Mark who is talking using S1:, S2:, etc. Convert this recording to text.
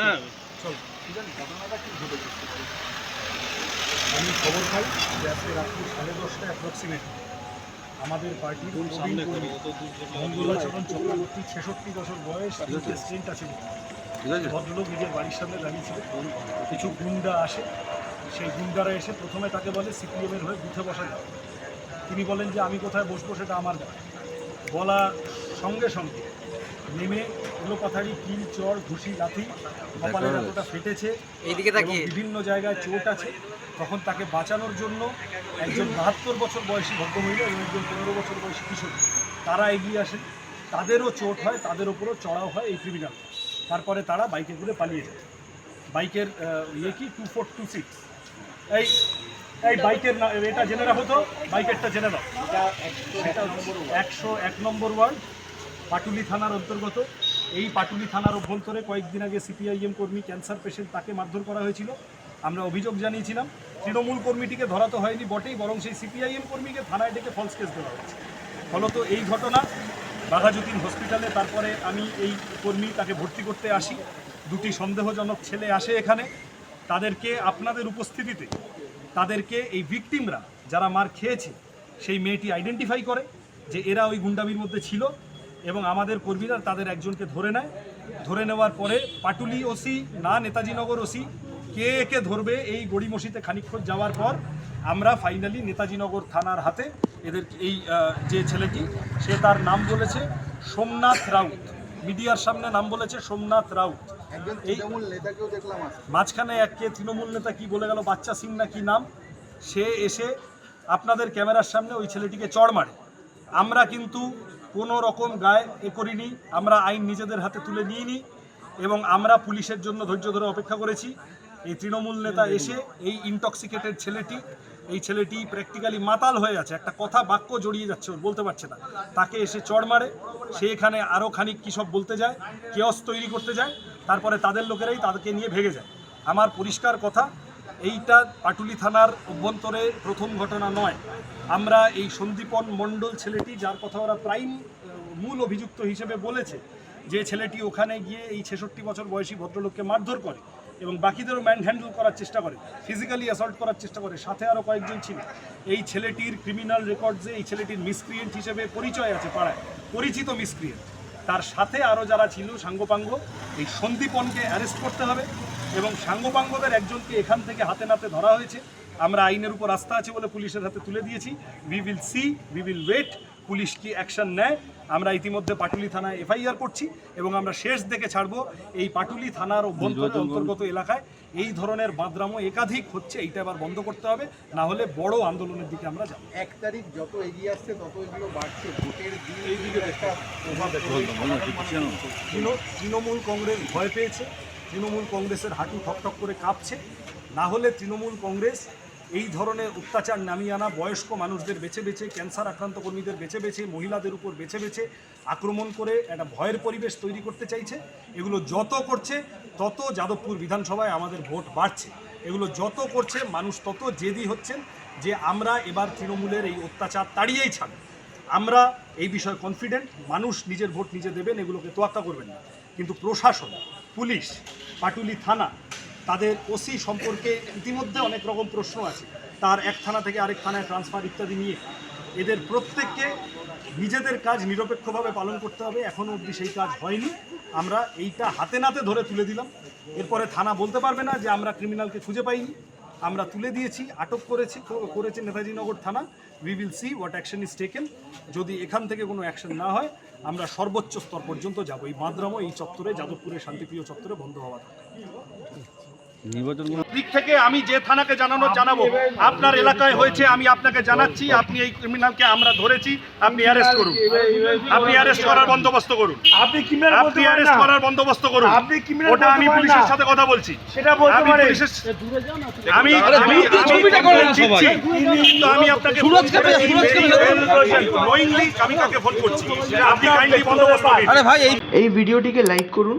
S1: হ্যাঁ
S2: চল। ঠিক আছে ঘটনাটা কি ঘটেছে আমি খবর পাই যে আজকে রাত্রি সাড়ে দশটা অ্যাপ্রক্সিমেট আমাদের পার্টির কর্মী মঙ্গলাচরণ চক্রবর্তী ছেষট্টি বছর বয়স স্ট্রেন্ট আছে।
S1: ঠিক আছে।
S2: ভদ্রলোক নিজের বাড়ির সামনে দাঁড়িয়েছিল। কিছু গুন্ডা আসে। সেই গুন্ডারা এসে প্রথমে তাকে বলে সিপিএমের হয়ে বুথে বসা যাবে তিনি বলেন যে আমি কোথায় বসবো সেটা আমার বলা সঙ্গে সঙ্গে নেমে এলো পাথারি কিল চর ঘুষি লাথি কপালের এতটা ফেটেছে
S3: এইদিকে
S2: বিভিন্ন জায়গায় চোট আছে। তখন তাকে বাঁচানোর জন্য একজন বাহাত্তর বছর বয়সী ভদ্রমহিলা এবং একজন পনেরো বছর বয়সী কিশোর তারা এগিয়ে আসেন। তাদেরও চোট হয় তাদের ওপরও চড়াও হয় এই ক্রিমিনাল তারপরে তারা বাইকে করে পালিয়ে যায়। বাইকের ইয়ে কি? টু ফোর টু সিক্স এই এই বাইকের এটা জেনে রাখো তো বাইকেরটা জেনে সেটা একশো এক নম্বর ওয়ার্ড। পাটুলি থানার অন্তর্গত। এই পাটুলি থানার অভ্যন্তরে কয়েকদিন আগে সিপিআইএম কর্মী ক্যান্সার পেশেন্ট তাকে মারধর করা হয়েছিল। আমরা অভিযোগ জানিয়েছিলাম, তৃণমূল কর্মীটিকে ধরা তো হয়নি বটেই, বরং সেই সিপিআইএম কর্মীকে থানায় ডেকে ফলস কেস দেওয়া হয়েছে। ফলত এই ঘটনা বাঘাযতীন হসপিটালে তারপরে আমি এই কর্মী তাকে ভর্তি করতে আসি। দুটি সন্দেহজনক ছেলে আসে এখানে। তাদেরকে আপনাদের উপস্থিতিতে, তাদেরকে এই ভিকটিমরা যারা মার খেয়েছে, সেই মেয়েটি আইডেন্টিফাই করে যে এরা ওই গুন্ডামির মধ্যে ছিল। এবং আমাদের কর্মীরা তাদের একজনকে ধরে নেয়। ধরে নেওয়ার পরে পাটুলি ওসি না নেতাজিনগর ওসি কে কে ধরবে এই গড়িমসিতে খানিকক্ষণ যাওয়ার পর আমরা ফাইনালি নেতাজিনগর থানার হাতে এদের এই যে ছেলেটি সে তার নাম বলেছে সোমনাথ রাউত। মিডিয়ার সামনে নাম বলেছে সোমনাথ রাউত। এই মাঝখানে এক কে তৃণমূল নেতা কি বলে গেল বাচ্চা সিং না কি নাম? সে এসে আপনাদের ক্যামেরার সামনে ওই ছেলেটিকে চড় মারে। আমরা কিন্তু কোনো রকম গায়ে এ করিনি। আমরা আইন নিজেদের হাতে তুলে নিইনি এবং আমরা পুলিশের জন্য ধৈর্য ধরে অপেক্ষা করেছি। এই তৃণমূল নেতা এসে এই ইনটক্সিকেটেড ছেলেটি, এই ছেলেটি প্র্যাকটিক্যালি মাতাল হয়ে আছে। একটা কথা বাক্য জড়িয়ে যাচ্ছে ওর বলতে পারছে না। তাকে এসে চড় মারে, সে এখানে আরও খানিক কী সব বলতে যায় কেয়স তৈরি করতে যায়, তারপরে তাদের লোকেরাই তাদেরকে নিয়ে ভেগে যায়। আমার পরিষ্কার কথা এইটা পাটুলি থানার অভ্যন্তরে প্রথম ঘটনা নয়। আমরা এই সন্দীপন মণ্ডল ছেলেটি, যার কথা ওরা প্রাইম, মূল অভিযুক্ত হিসেবে বলেছে, যে ছেলেটি ওখানে গিয়ে এই ছেষট্টি বছর বয়সী ভদ্রলোককে মারধর করে এবং বাকিদেরও ম্যান হ্যান্ডেল করার চেষ্টা করে, ফিজিক্যালি অ্যাসল্ট করার চেষ্টা করে, সাথে আরও কয়েকজন ছিল। এই ছেলেটির ক্রিমিনাল রেকর্ডসে এই ছেলেটির মিসক্রিয়েন্ট হিসেবে পরিচয় আছে পাড়ায়, পরিচিত মিসক্রিয়েন্ট। তার সাথে আরও যারা ছিল, সাঙ্গপাঙ্গ, এই সন্দীপনকে অ্যারেস্ট করতে হবে। এবং সাঙ্গপাঙ্গদের একজনকে এখান থেকে হাতে নাতে ধরা হয়েছে। আমরা আইনের উপর আস্থা আছে বলে পুলিশের হাতে তুলে দিয়েছি। We will see we will wait police কি অ্যাকশন নেয়? আমরা ইতিমধ্যে পাটুলি থানায় এফআইআর করছি এবং আমরা শেষ দেখে ছাড়বো এই পাটুলি থানার অভ্যন্তরে অন্তর্গত এলাকায়। এই ধরনের বাদরামো একাধিক হচ্ছে এইটা এবার বন্ধ করতে হবে। না হলে বড় আন্দোলনের দিকে আমরা যাব।
S4: এক তারিখ যত এগিয়ে আসছে তত এগুলো বাড়ছে। ভোটের দিন
S2: এই দিকে
S4: একটা প্রভাব
S2: তৃণমূল কংগ্রেস ভয় পেয়েছে। তৃণমূল কংগ্রেসের হাঁটু ঠকঠক করে কাঁপছে। না হলে তৃণমূল কংগ্রেস এই ধরনের অত্যাচার নামিয়ে আনা, বয়স্ক মানুষদের বেছে বেছে, ক্যান্সার আক্রান্ত কর্মীদের বেছে বেছে, মহিলাদের উপর বেছে বেছে আক্রমণ করে একটা ভয়ের পরিবেশ তৈরি করতে চাইছে। এগুলো যত করছে, তত যাদবপুর বিধানসভায় আমাদের ভোট বাড়ছে। এগুলো যত করছে, মানুষ তত জেদি হচ্ছেন যে আমরা এবার তৃণমূলের এই অত্যাচার তাড়িয়েই ছাড়ব। আমরা এই বিষয়ে কনফিডেন্ট মানুষ নিজের ভোট নিজে দেবেন, এগুলোকে তোয়াক্কা করবেন না। কিন্তু প্রশাসন, পুলিশ, পাটুলি থানা, তাদের ওসি সম্পর্কে ইতিমধ্যে অনেক রকম প্রশ্ন আছে। তার এক থানা থেকে আরেক থানায় ট্রান্সফার ইত্যাদি নিয়ে। এদের প্রত্যেককে নিজেদের কাজ নিরপেক্ষভাবে পালন করতে হবে। এখনও অবধি সেই কাজ হয়নি। আমরা এইটা হাতে নাতে ধরে তুলে দিলাম। এরপরে থানা বলতে পারবে না যে আমরা ক্রিমিনালকে খুঁজে পাইনি। আমরা তুলে দিয়েছি, আটক করেছি করেছি নেতাজিনগর থানা। We will see what action is taken যদি এখান থেকে কোনো অ্যাকশন না হয়, আমরা সর্বোচ্চ স্তর পর্যন্ত যাব। এই মাদ্রামও এই চত্বরে, যাদবপুরের শান্তিপ্রিয় চত্বরে বন্ধ হওয়া। দিক থেকে আমি যে থানাকে জানানো জানাব আপনার এলাকায় হয়েছে আমি আপনাকে জানাচ্ছি আপনি এই ক্রিমিনালকে আমরা ধরেছি আপনি অ্যারেস্ট করুন। আপনি অ্যারেস্ট করার বন্দোবস্ত করুন।
S5: আপনি ক্রিমিনাল
S2: আপনি অ্যারেস্ট করার বন্দোবস্ত করুন।
S5: আপনি
S2: ওটা আমি পুলিশের সাথে কথা বলছি।
S5: সেটা বলতে
S2: আমি আমি আমি
S5: ছবিটা করেন
S2: দিচ্ছি। কিন্তু আমি আপনাকে নোয়িংলি আমি কাকে ফোন করছি। আপনি কাইন্ডলি বন্দোবস্ত দিন
S6: এই ভিডিওটিকে লাইক করুন।